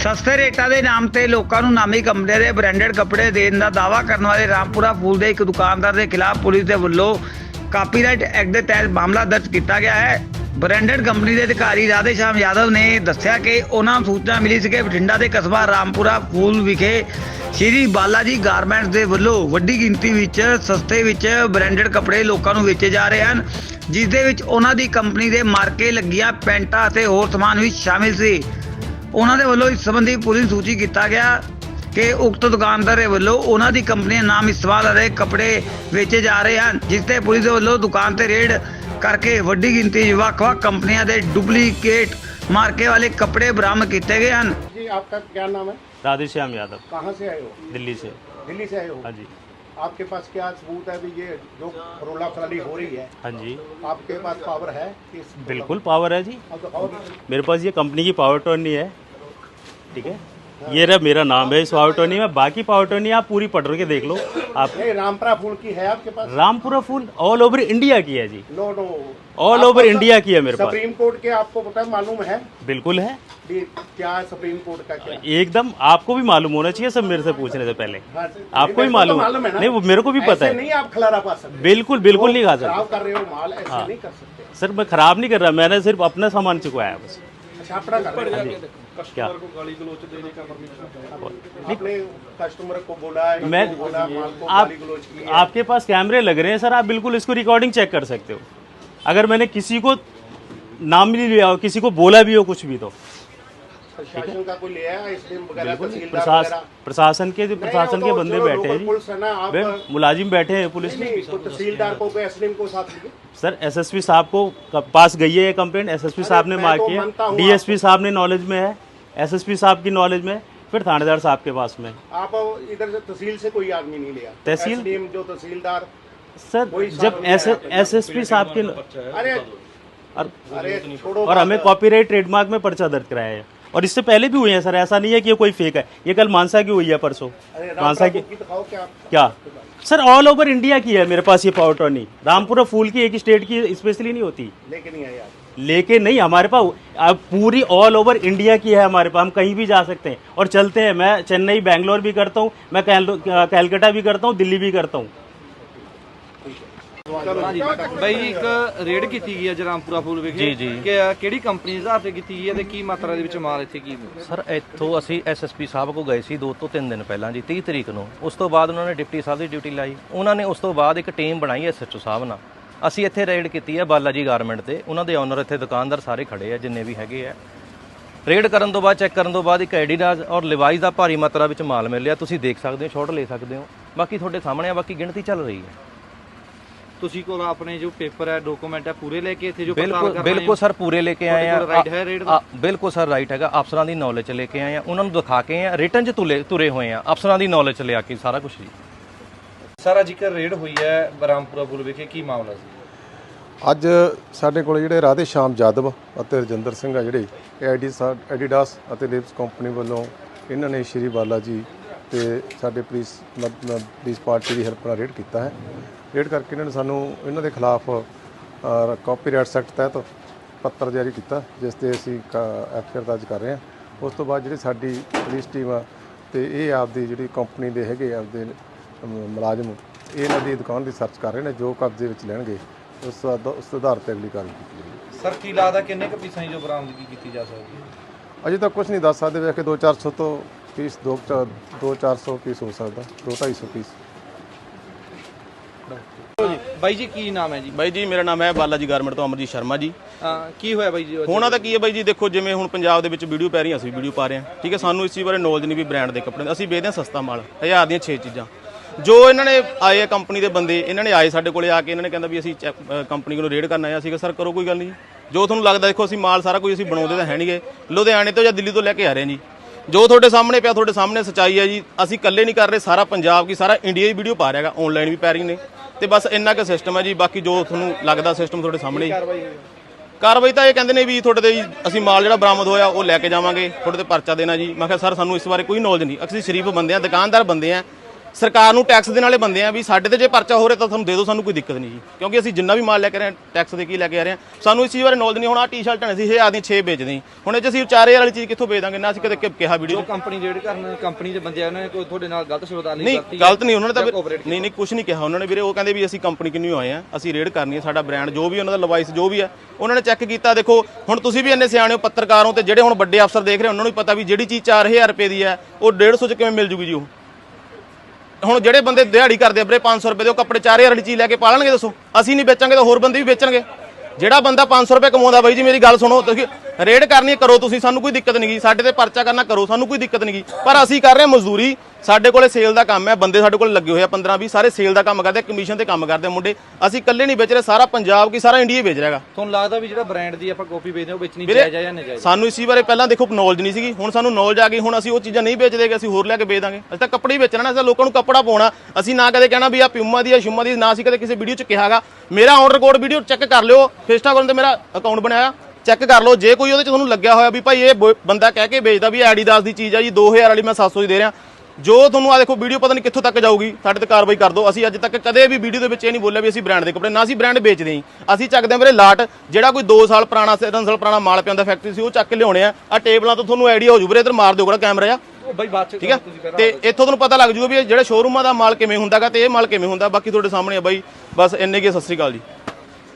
ਸਸਤੇ ਰੇਟਾਂ ਦੇ ਨਾਮ ਤੇ ਲੋਕਾਂ ਨੂੰ ਨਾਮੀ ਕੰਪਨੀਆਂ ਦੇ ਬ੍ਰਾਂਡਡ ਕੱਪੜੇ ਦੇਣ ਦਾ ਦਾਅਵਾ ਕਰਨ ਵਾਲੇ ਰਾਮਪੁਰਾ ਫੂਲ ਦੇ ਇੱਕ ਦੁਕਾਨਦਾਰ ਦੇ ਖਿਲਾਫ ਪੁਲਿਸ ਦੇ ਵੱਲੋਂ ਕਾਪੀਰਾਈਟ ਐਕਟ ਦੇ ਤਹਿਤ ਮਾਮਲਾ ਦਰਜ ਕੀਤਾ ਗਿਆ ਹੈ। ਬ੍ਰਾਂਡਡ ਕੰਪਨੀ ਦੇ ਅਧਿਕਾਰੀ ਰਾਧੇ ਸ਼ਾਮ ਯਾਦਵ ਨੇ ਦੱਸਿਆ ਕਿ ਉਹਨਾਂ ਨੂੰ ਸੂਚਨਾ ਮਿਲੀ ਸੀ ਕਿ ਬਠਿੰਡਾ ਦੇ ਕਸਬਾ ਰਾਮਪੁਰਾ ਫੂਲ ਵਿਖੇ ਸ਼੍ਰੀ ਬਾਲਾਜੀ ਗਾਰਮੈਂਟਸ ਦੇ ਵੱਲੋਂ ਵੱਡੀ ਗਿਣਤੀ ਵਿੱਚ, ਸਸਤੇ ਵਿੱਚ ਬ੍ਰਾਂਡਡ ਕੱਪੜੇ ਲੋਕਾਂ ਨੂੰ ਵੇਚੇ ਜਾ ਰਹੇ ਹਨ, ਜਿਸ ਦੇ ਵਿੱਚ ਉਹਨਾਂ ਦੀ ਕੰਪਨੀ ਦੇ ਮਾਰਕੇ ਲੱਗੀਆਂ ਪੈਂਟਾਂ ਅਤੇ ਹੋਰ ਸਮਾਨ ਵੀ ਸ਼ਾਮਿਲ ਸੀ। ਉਹਨਾਂ ਦੇ ਵੱਲੋਂ ਇਸ ਸੰਬੰਧੀ ਪੁਲਿਸ ਨੂੰ ਸੂਚਿਤ ਕੀਤਾ ਗਿਆ ਕਿ ਉਕਤ ਦੁਕਾਨਦਾਰ ਦੇ ਵੱਲੋਂ ਉਹਨਾਂ ਦੀ ਕੰਪਨੀ ਦੇ ਨਾਮ ਇਸਤੇਮਾਲ ਵਾਲੇ ਕੱਪੜੇ ਵੇਚੇ ਜਾ ਰਹੇ ਹਨ ਜਿਸ ਤੇ ਪੁਲਿਸ ਦੇ ਵੱਲੋਂ ਦੁਕਾਨ ਤੇ ਰੇਡ ਕਰਕੇ ਵੱਡੀ ਗਿਣਤੀ 'ਚ ਵੱਖ-ਵੱਖ ਕੰਪਨੀਆਂ ਦੇ ਡੁਪਲੀਕੇਟ ਮਾਰਕੇ ਵਾਲੇ ਕੱਪੜੇ ਬਰਾਮਦ ਕੀਤੇ ਗਏ ਹਨ जी आपका क्या नाम है राधे श्याम यादव कहाँ से आए हो दिल्ली से दिल्ली से आए हो हाँ जी आपके पास क्या सबूत है भी ये जो फरोला फराली हो रही है हाँ जी आपके पास पावर है इस बिल्कुल पावर है जी अब तो और मेरे पास ये कंपनी की पावर टर्नी है ठीक है? ये रहा मेरा नाम है इस पावर टर्नी में। बाकी पावर टर्नी आप पूरी पढ़ के देख लो। आप रामपुरा फूल की है आपके पास? Rampura Phul all over India की है जी। No no all over India की है मेरे पास। सुप्रीम कोर्ट के आपको पता है मालूम है? बिल्कुल है। क्या सुप्रीम कोर्ट का क्या? एकदम आपको भी मालूम होना चाहिए सब मेरे से पूछने से पहले। हाँ, आपको भी तो मालूम है। नहीं वो मेरे को भी पता है। नहीं आप खिलारा पा सकते। बिल्कुल बिल्कुल नहीं खा सकते। कर रहे हो माल ऐसे हाँ। नहीं कर सकते। सर मैं खराब नहीं कर रहा मैंने सिर्फ़ अपना सामान चुकवाया है बस। कर रहे हो। क्या? आपने कस्टमर को बोला है मैं बोला माल को आप गाली गलौज की आपके पास कैमरे लग रहे हैं सर आप बिल्कुल इसको रिकॉर्डिंग चेक कर सकते हो। अगर मैंने किसी को नाम भी लिया हो किसी को बोला भी हो कुछ भी तो। प्रशासन का कोई लिया है एसडीएम प्रशासन के जो प्रशासन के तो बंदे बैठे हैं मुलाजिम बैठे हैं पुलिस तहसीलदार को एसडीएम को साथ सर एसएसपी साहब को पास गई है ये कंप्लेंट? एसएसपी साहब ने मैं मार्क तो किया डीएसपी साहब ने नॉलेज में है। एसएसपी साहब की नॉलेज में फिर थानेदार साहब के पास में। आप इधर से तहसील से कोई आदमी नहीं लिया। तहसील? जो तहसीलदार सर जब एस एस एस पी साहब के अरे और अरे छोड़ो और हमें। कॉपीराइट ट्रेडमार्क में पर्चा दर्ज कराया है। और इससे पहले भी हुए हैं सर। ऐसा नहीं है कि ये कोई फेक है। ये कल मानसा की हुई है परसों। मानसा की क्या? सर ऑल ओवर इंडिया की है मेरे पास ये पावर टर्नी रामपुरा फूल की एक स्टेट की स्पेशली नहीं होती। लेके नहीं आप। लेके नहीं हमारे पास अब पूरी ऑल ओवर इंडिया की है हमारे पास। हम कहीं भी जा सकते हैं। और चलते हैं। मैं चेन्नई बैंगलोर भी करता हूँ। मैं कैलकटा भी करता हूँ दिल्ली भी करता हूँ। ਬਾਈ ਜੀ ਇੱਕ ਰੇਡ ਕੀਤੀ ਗਈ ਹੈ ਜਰਾਮਪੁਰਾ ਫੂਲ ਵਿਖੇ ਜੀ, ਜੀ। ਕਿ ਕਿਹੜੀ ਕੰਪਨੀ ਦੇ ਆਧਾਰ ਤੇ ਕੀਤੀ ਗਈ ਹੈ ਤੇ ਕੀ ਮਾਤਰਾ ਦੇ ਵਿੱਚ ਮਾਲ ਇੱਥੇ ਕੀ ਮਿਲਿਆ? ਸਰ ਇੱਥੋਂ ਅਸੀਂ ਐਸਐਸਪੀ ਸਾਹਿਬ ਕੋ ਗਏ ਸੀ 2 ਤੋਂ 3 ਦਿਨ ਪਹਿਲਾਂ ਜੀ 30 ਤਰੀਕ ਨੂੰ। ਉਸ ਤੋਂ ਬਾਅਦ ਉਹਨਾਂ ਨੇ ਡਿਪਟੀ ਸਾਹਿਬ ਦੀ ਡਿਊਟੀ ਲਾਈ। ਉਹਨਾਂ ਨੇ ਉਸ ਤੋਂ ਬਾਅਦ ਇੱਕ ਟੀਮ ਬਣਾਈ ਐਸਐਚਓ ਸਾਹਿਬ ਨਾਲ। ਅਸੀਂ ਇੱਥੇ ਰੇਡ ਕੀਤੀ ਹੈ ਬਾਲਾਜੀ ਗਾਰਮੈਂਟ ਤੇ। ਉਹਨਾਂ ਦੇ ਓਨਰ ਇੱਥੇ ਦੁਕਾਨਦਾਰ ਸਾਰੇ ਖੜੇ ਆ ਜਿੰਨੇ ਵੀ ਹੈਗੇ ਆ। ਰੇਡ ਕਰਨ ਤੋਂ ਬਾਅਦ ਚੈੱਕ ਕਰਨ ਤੋਂ ਬਾਅਦ ਇੱਕ ਐਡੀਡਾਸ ਔਰ ਲਿਵਾਈਜ਼ ਦਾ ਭਾਰੀ ਮਾਤਰਾ ਵਿੱਚ ਮਾਲ ਮਿਲਿਆ। ਤੁਸੀਂ ਦੇਖ ਸਕਦੇ ਹੋ ਸ਼ਾਟ ਲੈ ਸਕਦੇ ਹੋ। ਬਾਕੀ ਤੁਹਾਡੇ ਸਾਹਮਣੇ ਆ ਬਾਕੀ ਗਿਣਤੀ ਚੱਲ ਰਹੀ ਹੈ। ਤੁਸੀਂ ਕੋਲ ਆਪਣੇ ਜੋ ਪੇਪਰ ਹੈ ਡਾਕੂਮੈਂਟ ਹੈ ਪੂਰੇ ਲੈ ਕੇ ਇੱਥੇ ਜੋ ਬਿਲਕੁਲ ਬਿਲਕੁਲ ਸਰ ਪੂਰੇ ਲੈ ਕੇ ਆਏ ਆ। ਬਿਲਕੁਲ ਸਰ ਰਾਈਟ ਹੈਗਾ। ਅਫਸਰਾਂ ਦੀ ਨੌਲੇਜ ਚ ਲੈ ਕੇ ਆਏ ਆ ਉਹਨਾਂ ਨੂੰ ਦਿਖਾ ਕੇ ਆ। ਰਿਟਰਨ ਚ ਤੁਲੇ ਤੁਰੇ ਹੋਏ ਆ। ਅਫਸਰਾਂ ਦੀ ਨੌਲੇਜ ਚ ਲਿਆ ਕੇ ਸਾਰਾ ਕੁਝ ਜੀ। ਸਾਰਾ ਜ਼ਿਕਰ ਰੇਡ ਹੋਈ ਹੈ ਬਰਾਮਪੁਰਾ ਫੂਲ ਵਿਖੇ। ਕੀ ਮਾਮਲਾ ਸੀ? ਅੱਜ ਸਾਡੇ ਕੋਲ ਜਿਹੜੇ ਰਾਧੇ ਸ਼ਾਮ ਜਾਦਵ ਅਤੇ ਰਜਿੰਦਰ ਸਿੰਘ ਆ ਜਿਹੜੇ ਐਡੀਡਾਸ ਅਤੇ ਲਿਪਸ ਕੰਪਨੀ ਵੱਲੋਂ ਇਹਨਾਂ ਨੇ ਸ਼੍ਰੀ ਬਾਲਾ ਜੀ ਤੇ ਸਾਡੇ ਪੁਲਿਸ ਮਦ- ਪੁਲਿਸ ਪਾਰਟੀ ਦੀ ਹੈਲਪ ਨਾਲ ਰੇਡ ਕੀਤਾ ਹੈ। ਰੇਡ ਕਰਕੇ ਇਹਨਾਂ ਨੇ ਸਾਨੂੰ ਇਹਨਾਂ ਦੇ ਖਿਲਾਫ ਕਾਪੀਰਾਈਟ ਐਕਟ ਤਹਿਤ ਪੱਤਰ ਜਾਰੀ ਕੀਤਾ ਜਿਸ ਤੇ ਅਸੀਂ ਐਫਆਈਆਰ ਦਰਜ ਕਰ ਰਹੇ ਹਾਂ। ਉਸ ਤੋਂ ਬਾਅਦ ਜਿਹੜੀ ਸਾਡੀ ਪੁਲਿਸ ਟੀਮ ਆ ਤੇ ਇਹ ਆਪਦੀ ਜਿਹੜੀ ਕੰਪਨੀ ਦੇ ਹੈਗੇ ਆਪਦੇ ਮੁਲਾਜ਼ਮ ਇਹ ਇਹਨਾਂ ਦੀ ਦੁਕਾਨ ਦੀ ਸਰਚ ਕਰ ਰਹੇ ਨੇ ਜੋ ਕਬਜ਼ੇ ਵਿੱਚ ਲੈਣਗੇ ਉਸ ਉਸ ਆਧਾਰ ਤੇ ਅਗਲੀ ਕਾਰਵਾਈ ਕੀਤੀ ਜਾਵੇਗੀ ਸਰ ਕੀ ਲੱਗਦਾ ਕਿੰਨੇ ਕੁ ਪੀਸਾਂ ਦੀ ਜੋ ਬਰਾਮਦਗੀ ਕੀਤੀ ਜਾ ਸਕਦੀ ਹੈ? ਅਜੇ ਤੱਕ ਕੁਝ ਨਹੀਂ ਦੱਸ ਸਕਦੇ ਵੇ ਕਿ 2-400 ਤੋਂ ਪੀਸ 2-400 ਪੀਸ ਹੋ ਸਕਦਾ 2-250 ਪੀਸ। ਬਾਈ ਜੀ ਕੀ ਨਾਮ ਹੈ ਜੀ? ਬਾਈ ਜੀ ਮੇਰਾ ਨਾਮ ਹੈ ਬਾਲਾਜੀ ਗਾਰਮੈਂਟ ਤੋਂ ਅਮਰਜੀਤ ਸ਼ਰਮਾ ਜੀ। ਅਹ ਕੀ ਹੋਇਆ ਬਾਈ ਜੀ? ਹੋਣਾ ਤਾਂ ਕੀ ਹੈ ਬਾਈ ਜੀ ਦੇਖੋ ਜਿਵੇਂ ਹੁਣ ਪੰਜਾਬ ਦੇ ਵਿੱਚ ਵੀਡੀਓ ਪੈ ਰਹੀਆਂ ਅਸੀਂ ਵੀਡੀਓ ਪਾ ਰਹੇ ਹਾਂ। ਠੀਕ ਹੈ ਸਾਨੂੰ ਇਸ ਚੀਜ਼ ਬਾਰੇ ਨੌਲੇਜ ਨਹੀਂ ਵੀ ਬ੍ਰਾਂਡ ਦੇ ਕੱਪੜੇ ਅਸੀਂ ਵੇਚਦੇ ਹਾਂ ਸਸਤਾ ਮਾਲ ਹਜ਼ਾਰ ਦੀਆਂ 6 ਚੀਜ਼ਾਂ। ਜੋ ਇਹਨਾਂ ਨੇ ਆਏ ਆ ਕੰਪਨੀ ਦੇ ਬੰਦੇ ਇਹਨਾਂ ਨੇ ਆਏ ਸਾਡੇ ਕੋਲੇ ਆ ਕੇ ਇਹਨਾਂ ਨੇ ਕਹਿੰਦਾ ਵੀ ਅਸੀਂ ਕੰਪਨੀ ਕੋਲੋਂ ਰੇਡ ਕਰਨ ਆਏ ਆ ਸੀਗਾ ਸਰ ਕਰੋ ਕੋਈ ਗੱਲ ਨਹੀਂ ਜੋ। ਤੁਹਾਨੂੰ ਲੱਗਦਾ ਦੇਖੋ ਅਸੀਂ ਮਾਲ ਸਾਰਾ ਕੁਝ ਅਸੀਂ ਬਣਾਉਂਦੇ ਤਾਂ ਹੈ ਨਹੀਂਗੇ ਲੁਧਿਆਣੇ ਤੋਂ ਜਾਂ ਦਿੱਲੀ ਤੋਂ ਲੈ ਕੇ ਆ ਰਹੇ ਹਾਂ ਜੀ। ਜੋ ਤੁਹਾਡੇ ਸਾਹਮਣੇ ਪਿਆ ਤੁਹਾਡੇ ਸਾਹਮਣੇ ਸਚਾਈ ਹੈ ਜੀ। ਅਸੀਂ ਇਕੱਲੇ ਨਹੀਂ ਕਰ ਰਹੇ ਸਾਰਾ ਪੰਜਾਬ ਕੀ ਸਾਰਾ ਇੰਡੀਆ ਹੀ ਵੀਡੀਓ ਪਾ ਰਿਹਾਗਾ ਆਨਲਾਈਨ ਵੀ ਪੈ ਰਹੀ ਨੇ। ਤੇ ਬਸ ਇੰਨਾ ਕੁ ਸਿਸਟਮ ਹੈ ਜੀ। ਬਾਕੀ ਜੋ ਤੁਹਾਨੂੰ ਲੱਗਦਾ ਸਿਸਟਮ ਤੁਹਾਡੇ ਸਾਹਮਣੇ ਹੀ। ਕਾਰਵਾਈ ਤਾਂ ਇਹ ਕਹਿੰਦੇ ਨੇ ਵੀ ਤੁਹਾਡੇ ਤੇ ਜੀ ਅਸੀਂ ਮਾਲ ਜਿਹੜਾ ਬਰਾਮਦ ਹੋਇਆ ਉਹ ਲੈ ਕੇ ਜਾਵਾਂਗੇ। ਤੁਹਾਡੇ ਤੇ ਪਰਚਾ ਦੇਣਾ ਜੀ। ਮੈਂ ਕਿਹਾ ਸਰ ਸਾਨੂੰ ਇਸ ਬਾਰੇ ਕੋਈ ਨੌਲੇਜ ਨਹੀਂ। ਅਸੀਂ ਸ਼ਰੀਫ ਬੰਦੇ ਆ ਦੁਕਾਨਦਾਰ ਬੰਦੇ ਆ ਸਰਕਾਰ ਨੂੰ ਟੈਕਸ ਦੇਣ ਵਾਲੇ ਬੰਦੇ ਆ ਵੀ ਸਾਡੇ ਤੇ ਜੇ ਪਰਚਾ ਹੋ ਰਿਹਾ ਤਾਂ ਤੁਹਾਨੂੰ ਦੇ ਦਿਓ ਸਾਨੂੰ ਕੋਈ ਦਿੱਕਤ ਨਹੀਂ ਜੀ। ਕਿਉਂਕਿ ਅਸੀਂ ਜਿੰਨਾ ਵੀ ਮਾਲ ਲੈ ਕੇ ਆ ਰਹੇ ਹਾਂ ਟੈਕਸ ਦੇ ਕੀ ਲੈ ਕੇ ਆ ਰਹੇ ਹਾਂ ਸਾਨੂੰ ਇਸ ਚੀਜ਼ ਬਾਰੇ ਨੌਲੇਜ ਨਹੀਂ। ਹੁਣ ਆ ਟੀ-ਸ਼ਰਟਾਂ ਨੇ ਸੀ 1000 ਦੀਆਂ 6 ਵੇਚਦੇ ਹਾਂ। ਹੁਣ ਇਹ ਚ ਅਸੀਂ 4000 ਵਾਲੀ ਚੀਜ਼ ਕਿੱਥੋਂ ਵੇਚ ਦਾਂਗੇ? ਨਾ ਅਸੀਂ ਕਦੇ ਕਿਹਾ ਵੀਡੀਓ ਜੋ ਕੰਪਨੀ ਜਿਹੜੀ ਕਰਨ ਕੰਪਨੀ ਦੇ ਬੰਦੇ ਆ ਉਹਨਾਂ ਨੇ ਕੋਈ ਤੁਹਾਡੇ ਨਾਲ ਗਲਤ ਸ਼ਬਦਾਲੀ ਨਹੀਂ ਗਲਤ ਨਹੀਂ ਉਹਨਾਂ ਨੇ ਤਾਂ ਜਾਂ cooperate ਨਹੀਂ ਨਹੀਂ ਕੁਝ ਨਹੀਂ ਕਿਹਾ। ਉਹਨਾਂ ਨੇ ਵੀਰੇ ਉਹ ਕਹਿੰਦੇ ਵੀ ਅਸੀਂ ਕੰਪਨੀ ਕਿੰਨੀ ਆਏ ਆ ਅਸੀਂ ਰੇਡ ਕਰਨੀ ਹੈ ਸਾਡਾ ਬ੍ਰਾਂਡ ਜੋ ਵੀ ਉਹਨਾਂ ਦਾ ਲਵਾਈਸ ਜੋ ਵੀ ਹੈ ਉਹਨਾਂ ਨੇ ਚੈੱਕ ਕੀਤਾ। ਦੇਖੋ ਹੁਣ ਤੁਸੀਂ ਵੀ ਇੰਨੇ ਸਿਆਣੇ ਹੋ ਪੱਤਰਕਾਰ ਹੋ ਤੇ ਜਿਹੜੇ ਹੁਣ ਵੱਡੇ ਅਫਸਰ ਦੇਖ ਰਹੇ ਉਹਨਾਂ ਨੂੰ ਵੀ ਪਤਾ ਵੀ ਜਿਹੜੀ ਚੀਜ਼ 4000 ਰੁਪਏ ਦੀ ਹੈ ਉਹ 150 ਚ ਕਿਵੇਂ ਮਿਲ ਜੂਗੀ ਜੀ ਉਹ। ਹੁਣ ਜਿਹੜੇ ਬੰਦੇ ਦਿਹਾੜੀ ਕਰਦੇ ਆ ਵੀਰੇ 500 ਰੁਪਏ ਦੇ ਉਹ ਕੱਪੜੇ 4000 ਵਾਲੀ ਚੀਜ਼ ਲੈ ਕੇ ਪਾ ਲੈਣਗੇ ਦੱਸੋ? ਅਸੀਂ ਨਹੀਂ ਵੇਚਾਂਗੇ ਤਾਂ ਹੋਰ ਬੰਦੇ ਵੀ ਵੇਚਣਗੇ। ਜਿਹੜਾ ਬੰਦਾ 500 ਰੁਪਏ ਕਮਾਉਂਦਾ ਬਾਈ ਜੀ, ਮੇਰੀ ਗੱਲ ਸੁਣੋ, ਤੁਸੀਂ ਰੇਡ ਕਰਨੀ ਕਰੋ ਤੁਸੀਂ ਸਾਨੂੰ ਕੋਈ ਦਿੱਕਤ ਨਹੀਂ ਗੀ। ਸਾਡੇ ਤੇ ਪਰਚਾ ਕਰਨਾ ਕਰੋ ਸਾਨੂੰ ਕੋਈ ਦਿੱਕਤ ਨਹੀਂ ਗੀ। ਪਰ ਅਸੀਂ ਕਰ ਰਹੇ ਹਾਂ ਮਜ਼ਦੂਰੀ। ਸਾਡੇ ਕੋਲੇ ਸੇਲ ਦਾ ਕੰਮ ਹੈ ਬੰਦੇ ਸਾਡੇ ਕੋਲ ਲੱਗੇ ਹੋਏ ਆ 15 20 ਸਾਰੇ ਸੇਲ ਦਾ ਕੰਮ ਕਰਦੇ ਕਮਿਸ਼ਨ ਤੇ ਕੰਮ ਕਰਦੇ ਮੁੰਡੇ। ਅਸੀਂ ਇਕੱਲੇ ਨਹੀਂ ਵੇਚ ਰਹੇ ਸਾਰਾ ਪੰਜਾਬ ਕੀ ਸਾਰਾ ਇੰਡੀਆ ਵੇਚ ਰਿਹਾ ਹੈਗਾ। ਤੁਹਾਨੂੰ ਲੱਗਦਾ ਵੀ ਜਿਹੜਾ ਬ੍ਰਾਂਡ ਦੀ ਆਪਾਂ ਕਾਪੀ ਵੇਚਦੇ ਹਾਂ ਉਹ ਵੇਚਣੀ ਵੀਰੇ ਜਾਇਜ਼ ਹੈ ਜਾਂ ਨਜਾਇਜ਼? ਸਾਨੂੰ ਇਸੀ ਬਾਰੇ ਪਹਿਲਾਂ ਦੇਖੋ ਨੌਲੇਜ ਨਹੀਂ ਸੀਗੀ। ਹੁਣ ਸਾਨੂੰ ਨੌਲੇਜ ਆ ਗਈ ਹੁਣ ਅਸੀਂ ਉਹ ਚੀਜ਼ਾਂ ਨਹੀਂ ਵੇਚਦੇ ਕਿ ਅਸੀਂ ਹੋਰ ਲੈ ਕੇ ਵੇਚ ਦਾਂਗੇ। ਅਸੀਂ ਤਾਂ ਕੱਪੜੇ ਹੀ ਵੇਚਣਾ ਨਾ ਅਸੀਂ ਤਾਂ ਲੋਕਾਂ ਨੂੰ ਕੱਪੜਾ ਪਾਉਣਾ। ਅਸੀਂ ਨਾ ਕਦੇ ਕਹਿਣਾ ਵੀ ਆ ਪਿਊਮਾ ਦੀ ਆ ਸ਼ੁਮਾ ਦੀ ਨਾ ਅਸੀਂ ਕਦੇ ਕਿਸੇ ਵੀਡੀਓ 'ਚ ਕਿਹਾਗਾ ਮੇਰਾ ਆਨ ਰਿਕਾਰਡ ਵੀਡੀਓ ਚੈੱਕ ਕਰ ਲਿਓ। ਇੰਸਟਾਗ੍ਰਾਮ ਤੇ ਮੇਰਾ ਅਕਾਊਂਟ ਬਣਾਇਆ। ਚੈੱਕ ਕਰ ਲਓ ਜੇ ਕੋਈ ਉਹਦੇ 'ਚ ਤੁਹਾਨੂੰ ਲੱਗਿਆ ਹੋਇਆ ਵੀ ਭਾਈ ਇਹ ਬੋ- ਬੰਦਾ ਕਹਿ ਕੇ ਵੇਚਦਾ ਵੀ ਐਡੀਦਾਸ ਦੀ ਚੀਜ਼ ਆ ਜੀ 2000 ਵਾਲੀ ਮੈਂ 700 ਦੀ ਦੇ ਰਿਹਾ। ਜੋ ਤੁਹਾਨੂੰ ਆ ਦੇਖੋ ਵੀਡੀਓ ਪਤਾ ਨਹੀਂ ਕਿੱਥੋਂ ਤੱਕ ਜਾਊਗੀ ਸਾਡੇ ਤੇ ਕਾਰਵਾਈ ਕਰ ਦਿਓ। ਅਸੀਂ ਅੱਜ ਤੱਕ ਕਦੇ ਵੀ ਵੀਡੀਓ ਦੇ ਵਿੱਚ ਇਹ ਨਹੀਂ ਬੋਲਿਆ ਵੀ ਅਸੀਂ ਬ੍ਰਾਂਡ ਦੇ ਕੱਪੜੇ ਨਾ ਅਸੀਂ ਬ੍ਰਾਂਡ ਵੇਚਦੇ ਹਾਂ ਅਸੀਂ ਚੱਕਦੇ ਹਾਂ ਵੀਰੇ ਲਾਟ ਜਿਹੜਾ ਕੋਈ 2 ਸਾਲ ਪੁਰਾਣਾ 3 ਸਾਲ ਪੁਰਾਣਾ ਮਾਲ ਪਿਆਉਂਦਾ ਫੈਕਟਰੀ ਸੀ ਉਹ ਚੱਕ ਕੇ ਲਿਆਉਣੇ ਆ। ਆ ਟੇਬਲਾਂ ਤੋਂ ਤੁਹਾਨੂੰ ਆਈਡੀਆ ਹੋ ਜੂ ਵੀਰੇ ਇਧਰ ਮਾਰ ਦਿਓ ਕੋੜਾ ਕੈਮਰਾ ਆ। ਉਹ ਬਾਈ ਬਾਅਦ ਚ ਠੀਕ ਹੈ ਤੇ ਇੱਥੋਂ ਤੁਹਾਨੂੰ ਪਤਾ ਲੱਗ ਜੂਗਾ ਵੀ ਇਹ ਜਿਹੜੇ ਸ਼ੋਰੂਮਾਂ ਦਾ ਮਾਲ ਕਿਵੇਂ ਹੁੰਦਾਗਾ ਤੇ ਇਹ ਮਾਲ ਕਿਵੇਂ ਹੁੰਦਾ। ਬਾਕੀ ਤੁਹਾਡੇ ਸਾਹਮਣੇ ਆ ਬਾਈ। ਬਸ ਇੰਨੇ ਕੀ ਸਤਿ ਸ੍ਰੀ ਅਕਾਲ ਜੀ।